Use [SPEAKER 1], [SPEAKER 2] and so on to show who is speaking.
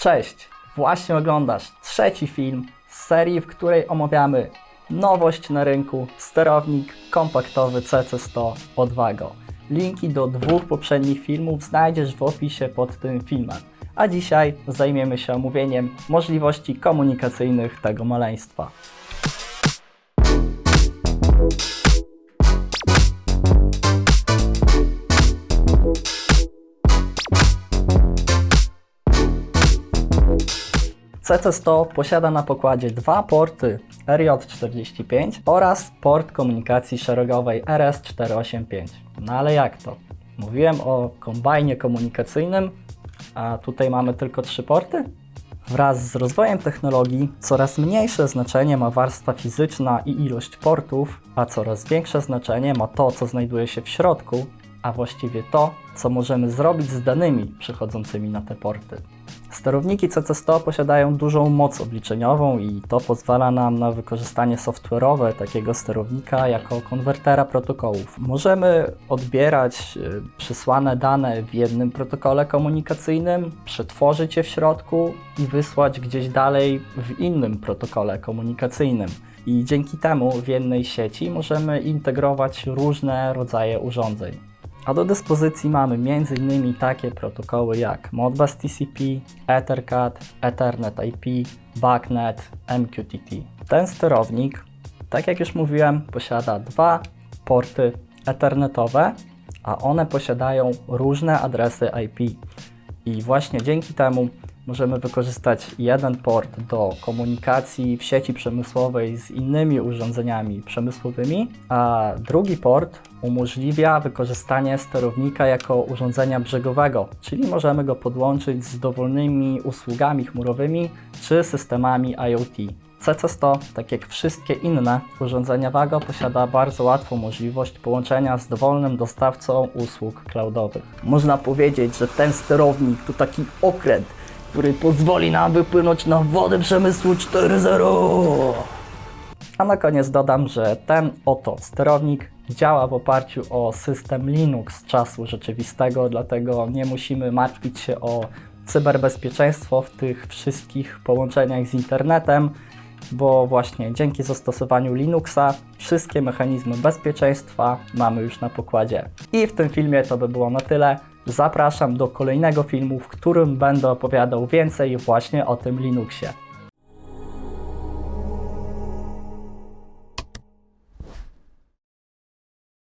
[SPEAKER 1] Cześć! Właśnie oglądasz trzeci film z serii, w której omawiamy nowość na rynku sterownik kompaktowy CC100 Odwago. Linki do dwóch poprzednich filmów znajdziesz w opisie pod tym filmem. A dzisiaj zajmiemy się omówieniem możliwości komunikacyjnych tego maleństwa. CC100 posiada na pokładzie dwa porty RJ45 oraz port komunikacji szeregowej RS485. No ale jak to? Mówiłem o kombajnie komunikacyjnym, a tutaj mamy tylko trzy porty? Wraz z rozwojem technologii coraz mniejsze znaczenie ma warstwa fizyczna i ilość portów, a coraz większe znaczenie ma to, co znajduje się w środku, a właściwie to, co możemy zrobić z danymi przychodzącymi na te porty. Sterowniki CC100 posiadają dużą moc obliczeniową i to pozwala nam na wykorzystanie software'owe takiego sterownika jako konwertera protokołów. Możemy odbierać y, przysłane dane w jednym protokole komunikacyjnym, przetworzyć je w środku i wysłać gdzieś dalej w innym protokole komunikacyjnym. I dzięki temu w jednej sieci możemy integrować różne rodzaje urządzeń. A do dyspozycji mamy m.in. takie protokoły jak Modbus TCP, Ethercat, Ethernet IP, BACnet, MQTT. Ten sterownik, tak jak już mówiłem, posiada dwa porty ethernetowe, a one posiadają różne adresy IP. I właśnie dzięki temu możemy wykorzystać jeden port do komunikacji w sieci przemysłowej z innymi urządzeniami przemysłowymi, a drugi port umożliwia wykorzystanie sterownika jako urządzenia brzegowego, czyli możemy go podłączyć z dowolnymi usługami chmurowymi czy systemami IoT. CC100, tak jak wszystkie inne urządzenia WAGO, posiada bardzo łatwą możliwość połączenia z dowolnym dostawcą usług cloudowych. Można powiedzieć, że ten sterownik to taki okręt, który pozwoli nam wypłynąć na wodę przemysłu 4.0. A na koniec dodam, że ten oto sterownik działa w oparciu o system Linux czasu rzeczywistego, dlatego nie musimy martwić się o cyberbezpieczeństwo w tych wszystkich połączeniach z internetem, bo właśnie dzięki zastosowaniu Linuxa wszystkie mechanizmy bezpieczeństwa mamy już na pokładzie. I w tym filmie to by było na tyle. Zapraszam do kolejnego filmu, w którym będę opowiadał więcej właśnie o tym Linuxie.